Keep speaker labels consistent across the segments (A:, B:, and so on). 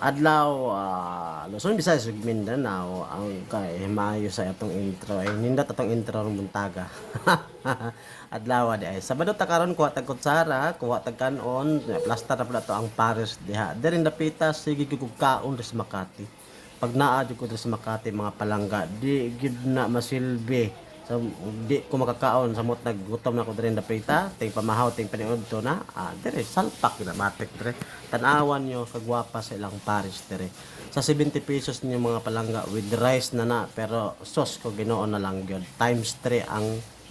A: Adlaw, uh, Luzon, Visayas, ug Mindanao, ang kay maayo sa atong intro ay nindot atong intro ng buntaga. adlaw di ay Sabado ta karon kuha tag kutsara, kuha tag kanon, plaster na pala to ang Paris diha. Diri dapita sige gyud kaon sa Makati. Pag naa jud ko sa Makati mga palangga, di gyud na masilbi. So, di ko makakaon sa mot naggutom na ko diri dapita, ting pamahaw, ting paniod to na. Ah, dire salpak na matik dire. Tanawan nyo kagwapa sa ilang Paris dire. Sa 70 pesos niyo mga palangga with rice na na pero sauce ko Ginoo na lang gyud. Times 3 ang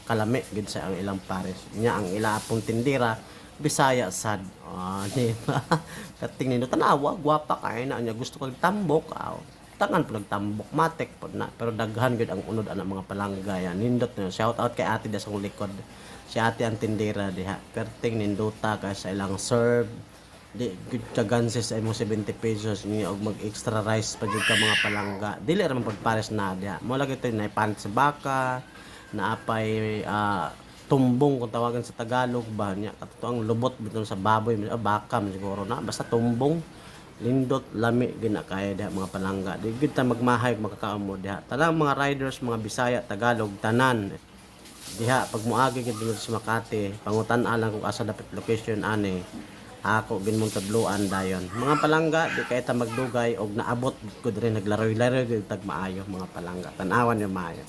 A: kalami gid sa ang ilang Paris. Nya ang ila pong tindira Bisaya sad. Ah, di ba? Kating nino tanawa, gwapa kay na nya gusto kag tambok. Ah, tangan po nagtambok matek po na pero daghan gud ang unod ana mga palangga yan nindot na shout out kay ate da sa likod. Si ate ang tindera diha. Perting ninduta kay sa ilang serve. Di gud kagan sa imo 70 pesos. Ni og mag extra rice pa jud ka mga palangga. Dili ra man pagpares na diha. Mo lagi to na pan sa baka naapay ah, tumbong kung tawagan sa Tagalog ba. Niya katuto ang lubot biton sa baboy. Ah, baka siguro na. Basta tumbong lindot lami gina kaya diha mga palangga. Di gid ta magmahay makakaamo diha. Tanang mga riders mga Bisaya Tagalog tanan. Diha pag muagi gid sa Makati pangutan alang kung asa dapat location ani ako gin mong tadluan dayon. Mga palangga di kay ta magdugay og naabot gud rin naglaro-laro gid tag mga palangga. Tanawan yo maayo.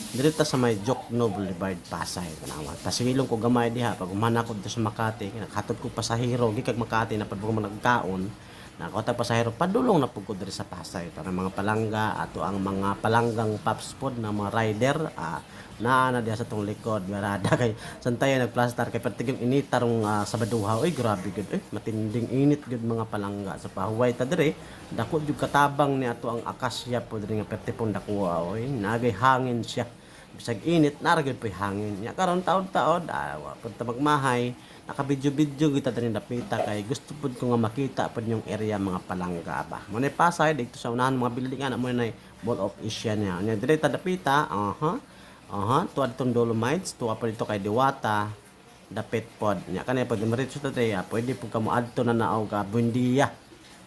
A: Dito ta sa may Jokno Boulevard Pasay tanawan. Pasigilong ko gamay diha pag umana ko sa Makati nakatod ko pasahero gikag Makati na pag mo nagkaon Nakota pasahero padulong na pugod diri sa Pasay. Para mga palangga ato ang mga palanggang pops pod na mga rider. Ah, naa na diha sa tong likod barada kay santayo nagplaster kay patigim init tarong ah, sabaduha. Oy grabe gud eh matinding init gud mga palangga. Sa pahuway ta diri dako jud katabang ni ato ang akasya pod nga perti pong dakuha oy nagay hangin siya. Bisag init naragid po'y hangin nya karon taon-taon ah, wa pud ta magmahay nakabidyo-bidyo kita diri napita kay gusto pud ko nga makita pud yung area mga palangga ba? Mo na pasay dito sa unahan mga building ana mo na Mall of Asia niya. Nya diri ta dapita aha aha tuwa ditong Dolomites tuwa pa dito kay Diwata dapit pod nya kanay pag diretso ta ah, pwede pud kamo adto na naog ka Buendia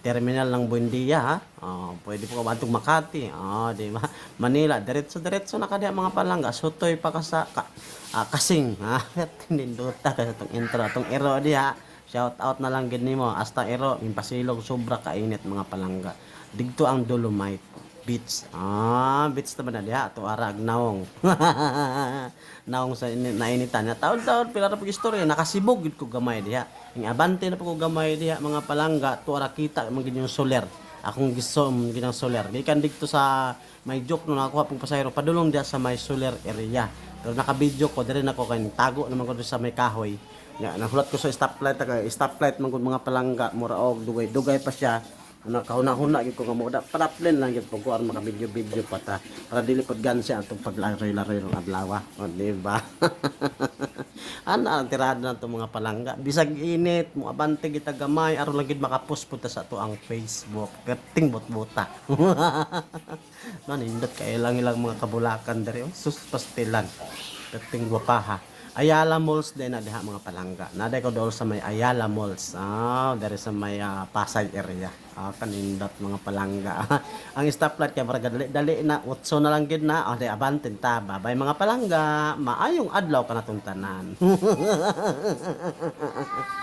A: terminal ng Buendia ha. Oh, pwede po ka bantog Makati. Oh, di ba? Manila, diretso diretso na kadiya mga palangga. Sutoy pa ka ka, ah, kasing. Ha? Tinduta ka sa tong intro, tong ero diha. Shout out na lang gid nimo. Hasta ero, impasilog sobra kainit mga palangga. Digto ang Dolomite Beach. Ah, beach naman na. Ito arag naong. naong sa ini, nainitan. Na taon-taon, pila na pag-istorya. Nakasibog gid ko gamay diha. Yung abante na ko gamay diha mga palangga. Ito ara kita, mga yung soler. Akong gisom ginang soler. Gikan dito sa may joke no nakuha pong pasayro. Padulong diha sa may soler area. Pero naka-video ko, diri na ko kay tago naman ko sa may kahoy. Ya, nahulat ko sa stoplight, kay stoplight man mga palangga, mura og dugay, dugay pa siya ano kahuna-huna gyud ko nga mo. Da paraplane lang gyud ko aron maka video video pa ta. Para dili pod gansi atong paglaroy-laroy ng adlaw o di ba? Ana ang tirada na to mga palangga? Bisag init mo abante kita gamay aron lang gid makapost po ta sa to ang Facebook. Kating bot-bota. Nanindot kay lang ilang mga kabulakan diri oh. sus pastilan. Kating gwapaha Ayala Malls din na diha mga palangga. Naday ko doon sa may Ayala Malls. Ah, dari sa may ah, Pasay area. Ah, kanindot mga palangga. Ang stoplight kay maraga dali, dali na utso na lang gid na. Oh, di abantin ta. Babay mga palangga. Maayong adlaw ka na tanan.